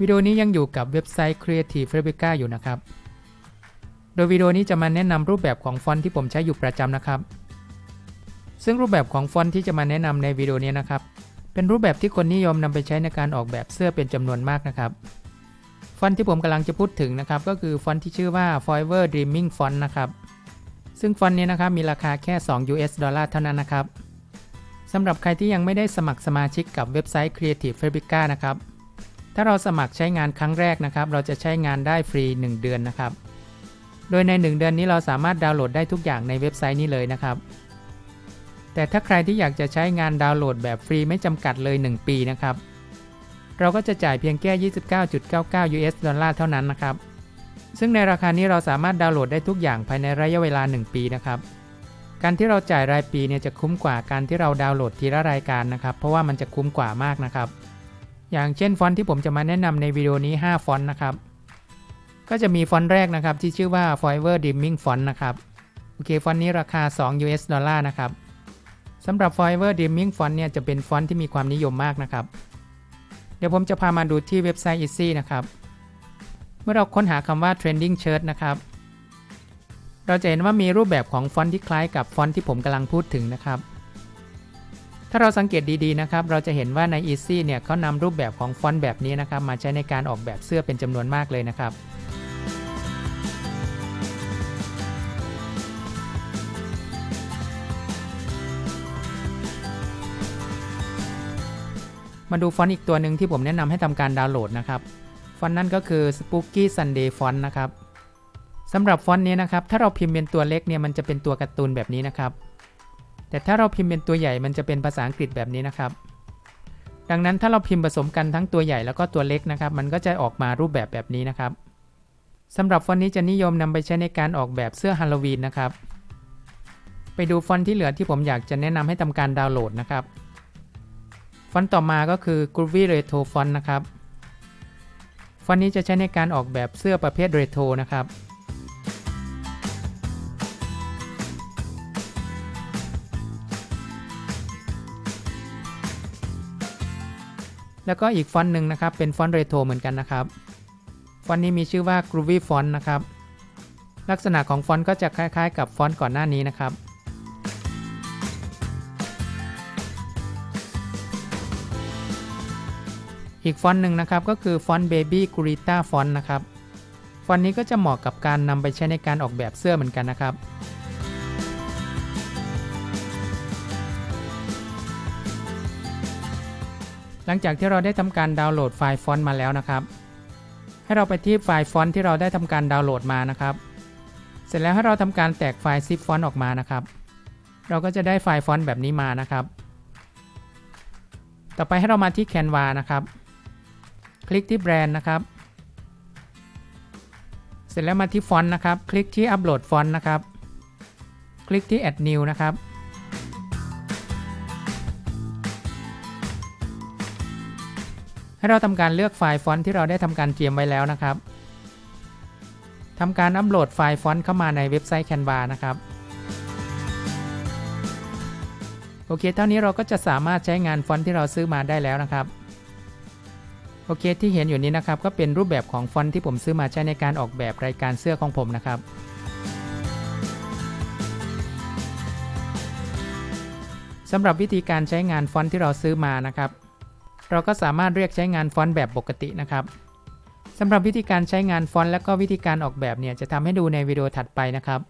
วิดีโอนี้ยังอยู่กับเว็บไซต์ Creative Fabrica อยู่นะครับ โดยวิดีโอนี้จะมาแนะนำรูปแบบของฟอนต์ที่ผมใช้อยู่ประจำนะครับ ซึ่งรูปแบบของฟอนต์ที่จะมาแนะนำในวิดีโอนี้นะครับ เป็นรูปแบบที่คนนิยมนำไปใช้ในการออกแบบเสื้อเป็นจำนวนมากนะครับ ฟอนต์ที่ผมกำลังจะพูดถึงนะครับ ก็คือฟอนต์ที่ชื่อว่า Forever Dreaming Font นะครับ ซึ่งฟอนต์นี้นะครับมีราคาแค่ 2 US ดอลลาร์เท่านั้นนะครับสำหรับใครที่ยังไม่ได้สมัครสมาชิกกับเว็บไซต์ Creative Fabrica นะครับ ถ้าเราสมัครใช้งานครั้งแรกนะครับ เราจะใช้งานได้ฟรี 1 เดือนนะครับ โดยใน 1 เดือนนี้เราสามารถดาวน์โหลดได้ทุกอย่างในเว็บไซต์นี้เลยนะครับ แต่ถ้าใครที่อยากจะใช้งานดาวน์โหลดแบบฟรีไม่จำกัดเลย 1 ปีนะครับ เราก็จะจ่ายเพียงแค่ 29.99 US ดอลลาร์เท่านั้นนะครับ ซึ่งในราคานี้เราสามารถดาวน์โหลดได้ทุกอย่างภายในระยะเวลา 1 ปีนะครับการที่เราจ่ายรายปีเนี่ยจะคุ้มกว่าการที่เราดาวน์โหลดทีละรายการนะครับ เพราะว่ามันจะคุ้มกว่ามากนะครับ อย่างเช่นฟอนต์ที่ผมจะมาแนะนำในวิดีโอนี้ 5 ฟอนต์นะครับ ก็จะมีฟอนต์แรกนะครับ ที่ชื่อว่า Forever Dreaming Font นะครับ โอเค ฟอนต์นี้ราคา 2 US ดอลลาร์นะครับสำหรับ Forever Dreaming Font เนี่ยจะเป็นฟอนต์ที่มีความนิยมมากนะครับ เดี๋ยวผมจะพามาดูที่เว็บไซต์ Easy นะครับ เมื่อเราค้นหาคำว่า Trending Shirt นะครับ เราจะเห็นว่ามีรูปแบบของฟอนต์ที่คล้ายกับฟอนต์ที่ผมกำลังพูดถึงนะครับ ถ้าเราสังเกตดีๆนะครับ เราจะเห็นว่าใน Easy เนี่ยเขานำรูปแบบของฟอนต์แบบนี้นะครับ มาใช้ในการออกแบบเสื้อเป็นจำนวนมากเลยนะครับมาดูฟอนต์อีกตัวหนึ่งที่ผมแนะนำให้ทำการดาวน์โหลดนะครับ ฟอนต์นั่นก็คือ Spooky Sunday Font นะครับสำหรับฟอนต์นี้นะครับ ถ้าเราพิมพ์เป็นตัวเล็กเนี่ยมันจะเป็นตัวการ์ตูนแบบนี้นะครับ แต่ถ้าเราพิมพ์เป็นตัวใหญ่มันจะเป็นภาษาอังกฤษแบบนี้นะครับ ดังนั้นถ้าเราพิมพ์ผสมกันทั้งตัวใหญ่แล้วก็ตัวเล็กนะครับ มันก็จะออกมารูปแบบแบบนี้นะครับสำหรับฟอนต์นี้จะนิยมนำไปใช้ในการออกแบบเสื้อฮาโลวีนนะครับ ไปดูฟอนต์ที่เหลือที่ผมอยากจะแนะนำให้ทำการดาวน์โหลดนะครับ ฟอนต์ต่อมาก็คือ Groovy Retro Font นะครับ ฟอนต์นี้จะใช้ในการออกแบบเสื้อประเภทเรโทรนะครับ แล้วก็อีกฟอนต์หนึ่งนะครับ เป็นฟอนต์เรโทรเหมือนกันนะครับ ฟอนต์นี้มีชื่อว่า Groovy Font นะครับ ลักษณะของฟอนต์ก็จะคล้ายๆ กับฟอนต์ก่อนหน้านี้นะครับอีกฟอนต์หนึ่งนะครับก็คือฟอนต์ Baby Gurita Font นะครับ ฟอนต์นี้ก็จะเหมาะกับการนำไปใช้ในการออกแบบเสื้อเหมือนกันนะครับ หลังจากที่เราได้ทำการดาวน์โหลดไฟล์ฟอนต์มาแล้วนะครับ ให้เราไปที่ไฟล์ฟอนต์ที่เราได้ทำการดาวน์โหลดมานะครับ เสร็จแล้วให้เราทำการแตกไฟล์ zip ฟอนต์ออกมานะครับ เราก็จะได้ไฟล์ฟอนต์แบบนี้มานะครับ ต่อไปให้เรามาที่ Canva นะครับ คลิกที่แบรนด์นะครับ เสร็จแล้วมาที่ฟอนต์นะครับ คลิกที่อัปโหลดฟอนต์นะครับ คลิกที่ add new นะครับ ให้เราทำการเลือกไฟล์ฟอนต์ที่เราได้ทำการเตรียมไว้แล้วนะครับทำการอัปโหลดไฟล์ฟอนต์เข้ามาในเว็บไซต์ Canva นะครับ โอเค เท่านี้เราก็จะสามารถใช้งานฟอนต์ที่เราซื้อมาได้แล้วนะครับ โอเค ที่เห็นอยู่นี้นะครับ ก็เป็นรูปแบบของฟอนต์ที่ผมซื้อมาใช้ในการออกแบบรายการเสื้อของผมนะครับ สำหรับวิธีการใช้งานฟอนต์ที่เราซื้อมานะครับ เราก็สามารถเรียกใช้งานฟอนต์แบบปกตินะครับสำหรับวิธีการใช้งานฟอนต์และก็วิธีการออกแบบเนี่ยจะทำให้ดูในวิดีโอถัดไปนะครับ